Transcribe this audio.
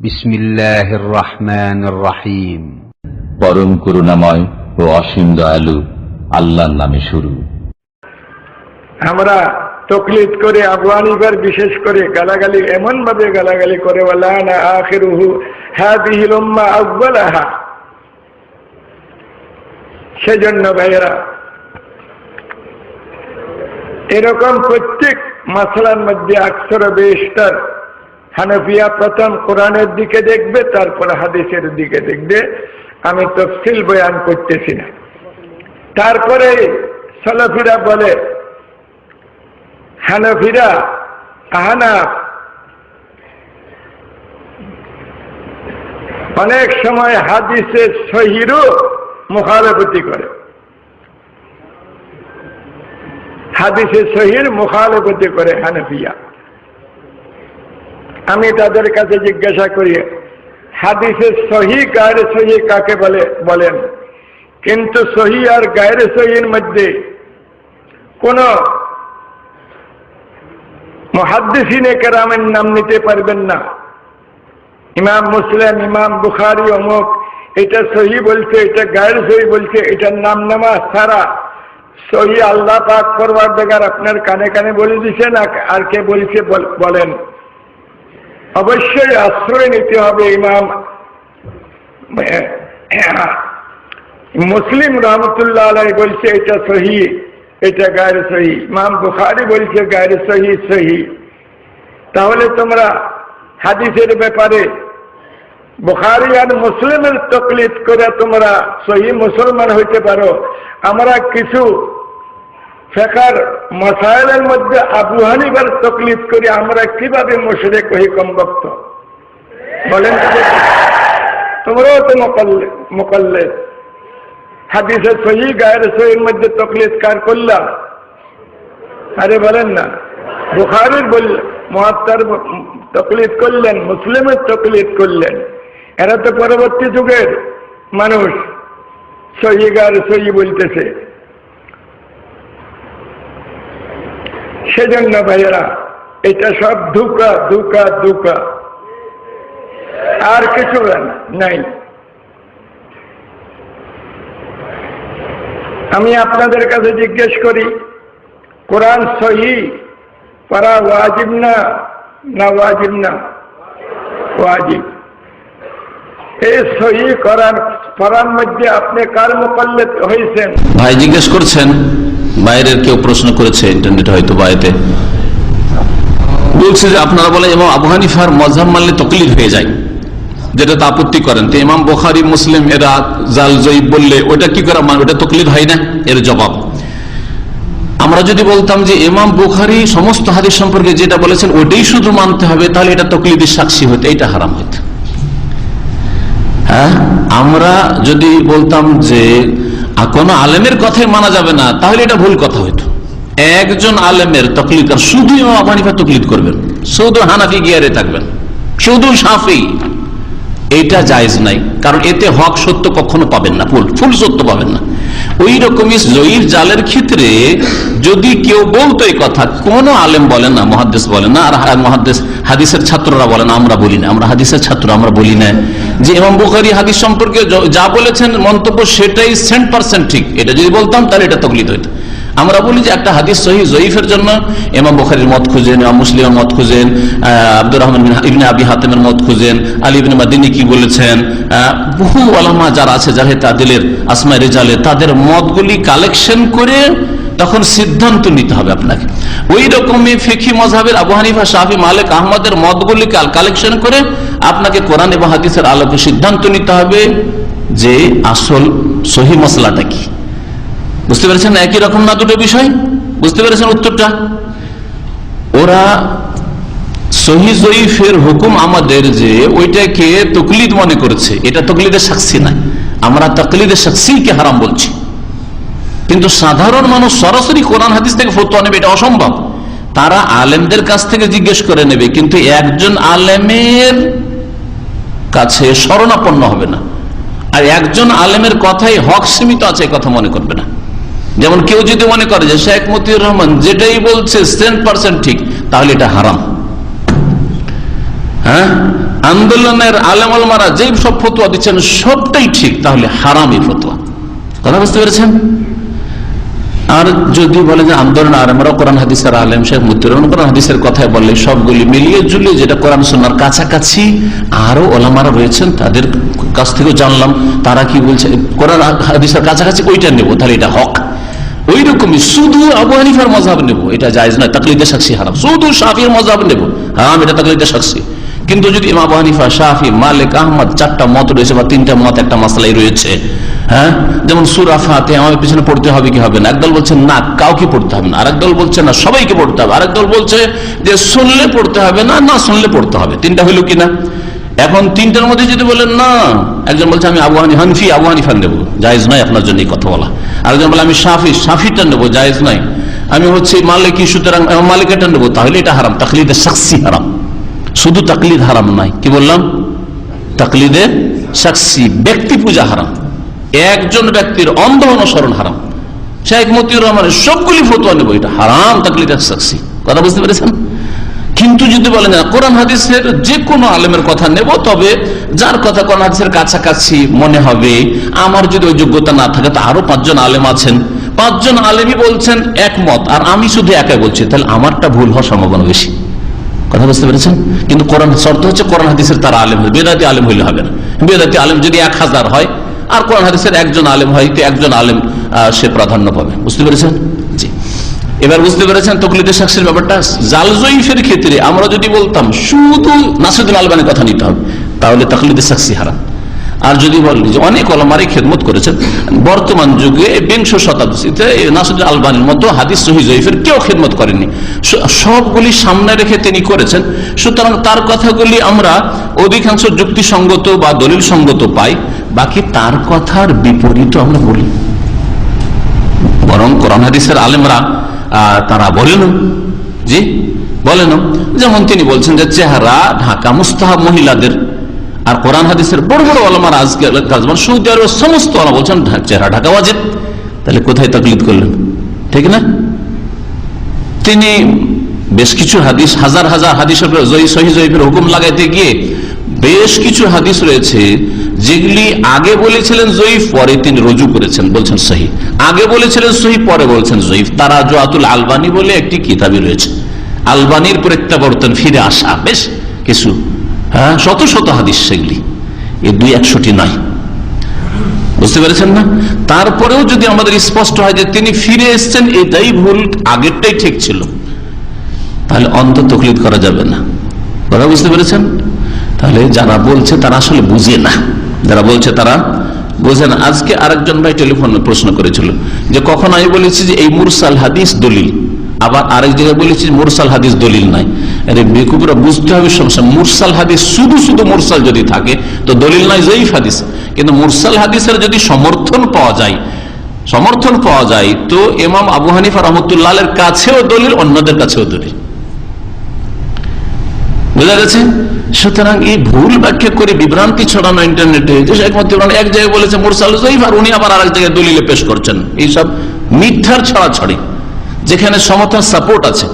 বিসমিল্লাহির রহমানির রহিম পরম করুণাময় ও অসীম দয়ালু আল্লাহর নামে শুরু। আমরা তকলিফ করে আফগানিবার বিশেষ করে গালাগালি এমন ভাবে গালাগালি করে সেজন্য ভাইয়েরা এরকম প্রত্যেক মাসলার মধ্যে অক্ষর বেশটার হানফিয়া প্রথম কোরআনের দিকে দেখবে, তারপর হাদিসের দিকে দেখবে। আমি তফসিল বয়ান করতেছি না। তারপরে সলফিরা বলে, হানফিরা আহানাফ অনেক সময় হাদিসের সহিরও মুখালফতি করে। হাদিসের সহির মুখালফতি করে হানফিয়া। আমি তাদের কাছে জিজ্ঞাসা করি হাদিসের সহি গায়ের সহি কাকে বলে, বলেন। কিন্তু সহি আর গায়ের সহির মধ্যে কোন মহাদ্দিসিনে কেরামের নাম নিতে পারবেন না। ইমাম মুসলিম, ইমাম বুখারি অমুক, এটা সহি বলছে, এটা গায়ের সহি বলছে, এটার নাম নামা সারা সহি আল্লাহ পাক করবার দেখার আপনার কানে কানে বলে দিছেন আর কে বলছে বলেন। অবশ্যই আশ্রয় নিতে হবে ইমাম। মুসলিম রহমতুল্লাহ আলাই বলছে, এটা সহি, এটা গায়ের সহি। ইমাম বুখারি বলছে, গায়ের সহি সহি। তাহলে তোমরা হাদিসের ব্যাপারে বুখারি আর মুসলিমের তকলিফ করে তোমরা সহি মুসলমান হইতে পারো। আমরা কিছু ফেকার মশাইলের মধ্যে আবু হানিবার তকলিফ করি আমরা কীভাবে মশরে কহি কম বক্ত বলেন তোমরাও তো মোকাল্লে মোকাল্লে। হাদিসের সহি, গায়ের সহির মধ্যে তকলিফ কার করলাম আরে বলেন না। বুখারির বললেন মহাত্মার তকলিফ করলেন, মুসলিমের তকলিফ করলেন। এরা তো পরবর্তী যুগের মানুষ। সহি গায়ের সহি বলতেছে। সেজন্য ভাইয়েরা, এটা সব ধোকা ধোকা ধোকা। আর কিছু নাই। আমি আপনাদের কাছে জিজ্ঞেস করি, কোরআন সহি পড়া ওয়াজিব না না ওয়াজিব না? ওয়াজিব। সহি কোরআন পড়ার মধ্যে আপনি কার মোকাল্লেত হয়েছেন? ভাই, জিজ্ঞেস করছেন? বাইরের কেউ প্রশ্ন করেছে ইন্টারনেটে হয়তো বাইরে। বলছে যে আপনারা বলে এবং আবু হানিফার মজাব মানলে তকলিফ হয়ে যায়। যেটা আপত্তি করেন। তো ইমাম বোখারি, মুসলিম, এরা জাল জয়ীব বললে ওটা কি করে মানে ওটা তকলিফ হয় না? এর জবাব। আমরা যদি বলতাম যে ইমাম বুখারি সমস্ত হাদিস সম্পর্কে যেটা বলেছেন ওটাই শুধু মানতে হবে, তাহলে এটা তকলিদের সাক্ষী হইতো এটা হারাম হইতো হ্যাঁ? আমরা যদি বলতাম যে কোন আলেমের কথাই মানা যাবে না, তাহলে এটা ভুল কথা হইতো। একজন আলেমের তকলিদ আর শুধু ইমাম হানিফা তকলিদ করবেন। শুধু হানাফি গিয়ারে থাকবেন। শুধু সাফি এটা জায়েজ নাই। কারণ এতে হক সত্য কখনো পাবেন না, ফুল ফুল সত্য পাবেন না। ওই রকমই জয়ীর জালের ক্ষেত্রে যদি কেউ বলতো এই কথা, কোন আলেম বলে না মহাদেশ বলেন না, আর মহাদেশ হাদিসের ছাত্ররা বলে না, আমরা বলি না, আমরা হাদিসের ছাত্র, আমরা বলি না। যে ইমাম বুখারি হাদিস সম্পর্কে যা বলেছেন মন্তব্য সেটাই সেন্ট পার্সেন্ট ঠিক। এটা যদি বলতাম, তাহলে এটা তকলিত হইতো। আমরা বলি যে একটা হাদিস সহি জয়ীফের জন্য। এমাম বখারির মত খুঁজেন, ইমাম মুসলিমের মত খুঁজেন আব্দুর রহমান ইবনে আবি হাতেমের মত খুঁজেন, আলী ইবনে মাদিনী কি বলেছেন বহু আলামা যারা আছে জাহে তাদিলের আসমাই রেজালে তাদের মতগুলি কালেকশন করে তখন সিদ্ধান্ত নিতে হবে আপনাকে। ওই রকমই ফিকি মজাবের আবু শাহি মালিক, আহমদের মতগুলি কালেকশন করে আপনাকে কোরআন এবং হাদিসের আলোকে সিদ্ধান্ত নিতে হবে যে আসল সহি মশলাটা কি। বুঝতে পেরেছেন একই রকম না দুটো বিষয়? বুঝতে পেরেছেন উত্তরটা? ওরা সহি জয়ীফের হুকুম আমাদের যে ওইটাকে তকলিদ মনে করেছে। এটা তকলিদের সাক্ষী না। আমরা তকলিদের সাক্ষীকে হারাম বলছি। কিন্তু সাধারণ মানুষ সরাসরি কোরআন হাদিস থেকে ফতোয়া নেবে, এটা অসম্ভব। তারা আলেমদের কাছ থেকে জিজ্ঞেস করে নেবে, কিন্তু একজন আলেমের কাছে শরণাপন্ন হবে না। আর একজন আলেমের কথাই হক সীমিত আছে কথা মনে করবে না। যেমন কেউ যদি মনে করে যে শেখ মতিউর রহমান যেটাই বলছে ঠিক, তাহলে এটা হারাম। হ্যাঁ? আন্দোলনের আলেমালমারা যেই সব ফতোয়া দিচ্ছেন, সবটাই ঠিক, তাহলে হারামি ফতোয়া। কথা বুঝতে পেরেছেন? আর যদি বলে যে আন্দোলন আর আমরা কোরআন হাদিসের আলেম, শেখ মুদ্দুরন কোরআন হাদিসের কথায় বললে, সবগুলি মিলিয়ে জুলিয়ে যেটা কোরআন সোনার কাছাকাছি আরও ওলামারা রয়েছেন, তাদের কাছ থেকেও জানলাম, তারা কি বলছে, কোরআন হাদিসের কাছাকাছি ওইটা নেব, তাহলে এটা হক। ওই রকমই শুধু আবু হানিফার মজাব নেব। এটা জায়জ নয় তাকলিদে সাক্ষী হারাম। শুধু শাফির মজাব নেব। হারাম, এটা তাকলিদে সাক্ষী। কিন্তু যদি ইমাম আবু হানিফা, শাফি, মালিক, আহমদ চারটা মত রয়েছে বা তিনটা মত, একটা মাসালাই রয়েছে হ্যাঁ? যেমন সুরা ফাতে আমার পিছনে পড়তে হবে কি হবে না? একদল বলছে, না, কাউকে পড়তে হবে না। আরেক দল বলছে, না, সবাইকে পড়তে হবে। আরেক দল বলছে যে, শুনলে পড়তে হবে না না শুনলে পড়তে হবে। তিনটা হইল কিনা এখন তিনটার মধ্যে যদি বলেন, না, একজন বলছে, আমি আবু হানি হানফি আবু হানিফার নেব জায়েজ নয় আপনার জন্য কথা বলা। আরেকজন বলে, আমি সাফি সাফিটা নেব। জায়েজ নাই। আমি হচ্ছে মালিকি, সুতরাং মালিকাটা নেব। তাহলে এটা হারাম। তাকলিদে সাক্ষী হারাম। শুধু তাকলিদ হারাম নাই। কি বললাম? তাকলিদে সাক্ষী ব্যক্তি পূজা হারাম। একজন ব্যক্তির অন্ধ অনুসরণ হারাম। শেখ মতিউর রহমানের সবগুলি ফতুয়া নেব। এটা হারাম তাকলিদে সাক্ষী কথা বুঝতে পেরেছেন? কিন্তু যদি বলেন না, কোরআন হাদিসের যে কোনো আলেমের কথা নেব, তবে যার কথা কোরআন হাদিসের কাছাকাছি মনে হবে, আমার যদি ওই যোগ্যতা না থাকে, তো আরও পাঁচজন আলেম আছেন। পাঁচজন আলেমই বলছেন, একমত। আর আমি শুধু একাই বলছি, তাহলে আমারটা ভুল হওয়ার সম্ভাবনা বেশি। কথা বুঝতে পেরেছেন? কিন্তু কোরআন, শর্ত হচ্ছে কোরআন হাদিসের তারা আলেম বেদাতি আলেম হইলে হবে না। বেদাতি আলেম যদি এক হাজার হয়, আর কোরআন হাদিসের একজন আলেম হয়, তো একজন আলেম সে প্রাধান্য পাবে। বুঝতে পেরেছেন? এবার বুঝতে পেরেছেন তকলিদের সাক্ষীর ব্যাপারটা? জাল জয়ীফের ক্ষেত্রে আমরা যদি বলতাম, শুধু নাসিদুল আলবানের কথা নিতে হবে, তাহলে তকলিদের সাক্ষী হারাম আর যদি বলি যে অনেক অলমারি খেদমত করেছেন, বর্তমান যুগে বিংশ শতাব্দীতে নাসিদুল আলবানের মতো হাদিস সহি জয়ীফের কেউ খেদমত করেনি সবগুলি সামনে রেখে তিনি করেছেন। সুতরাং তার কথাগুলি আমরা অধিকাংশ যুক্তিসঙ্গত বা দলিল সঙ্গত পাই, বাকি তার কথার বিপরীত আমরা বলি। বরং কোরআন হাদিসের আলেমরা তারা বলেন। জি, বলেন। যেমন তিনি বলছেন যে চেহারা ঢাকা মুস্তাহাব মহিলাদের, আর কোরআন হাদিসের বড় বড় আলমার আজকে কাজমান সৌদি আরবের সমস্ত আলম বলছেন চেহারা ঢাকা ওয়াজিব। তাহলে কোথায় তকলিদ করলেন? ঠিক না? তিনি বেশ কিছু হাদিস, হাজার হাজার হাদিসের জয়ী সহি হুকুম লাগাইতে গিয়ে বেশ কিছু হাদিস রয়েছে যেগুলি আগে বলেছিলেন জয়ীফ, পরে তিনি রজু করেছেন, বলছেন সহি। আগে বলেছিলেন সহি, পরে বলছেন জয়ীফ। তারা জোয়াতুল আলবানি বলে একটি কিতাবই রয়েছে। আলবানির প্রত্যাবর্তন ফিরে আসা, বেশ কিছু হ্যাঁ শত শত হাদিস সেগুলি। এ দুই একশোটি নয়। বুঝতে পেরেছেন না? তারপরেও যদি আমাদের স্পষ্ট হয় যে তিনি ফিরে এসছেন, এটাই ভুল, আগেরটাই ঠিক ছিল। তাহলে অন্ত তকলিদ করা যাবে না। কথা বুঝতে পেরেছেন? তাহলে যারা বলছে তারা আসলে বুঝে না। যারা বলছে তারা বোঝে না। আজকে আরেকজন ভাই টেলিফোনে প্রশ্ন করেছিল যে, কখন আমি বলেছি যে এই মুরসাল হাদিস দলিল? আবার আরেক জায়গায় বলেছি, মুরসাল হাদিস দলিল নাই। আরে বেকুবরা, বুঝতে হবে সমস্যা। মুরসাল হাদিস শুধু শুধু মুরসাল যদি থাকে, তো দলিল নাই, জয়ীফ হাদিস। কিন্তু মুরসাল হাদিসের যদি সমর্থন পাওয়া যায়, সমর্থন পাওয়া যায়, তো এমাম আবু হানিফা রহমতুল্লাহের কাছেও দলিল, অন্যদের কাছেও দলিল। বোঝা গেছে? সুতরাং এই ভুল ব্যাখ্যা করে বিভ্রান্তি ছড়ানো ইন্টারনেটে একমাত্র এক জায়গায় বলেছে, মোরসাল আর উনি আবার আরেক জায়গায় দলিলে পেশ করছেন। এইসব মিথ্যার ছড়াছড়ি, যেখানে সমতার সাপোর্ট আছে।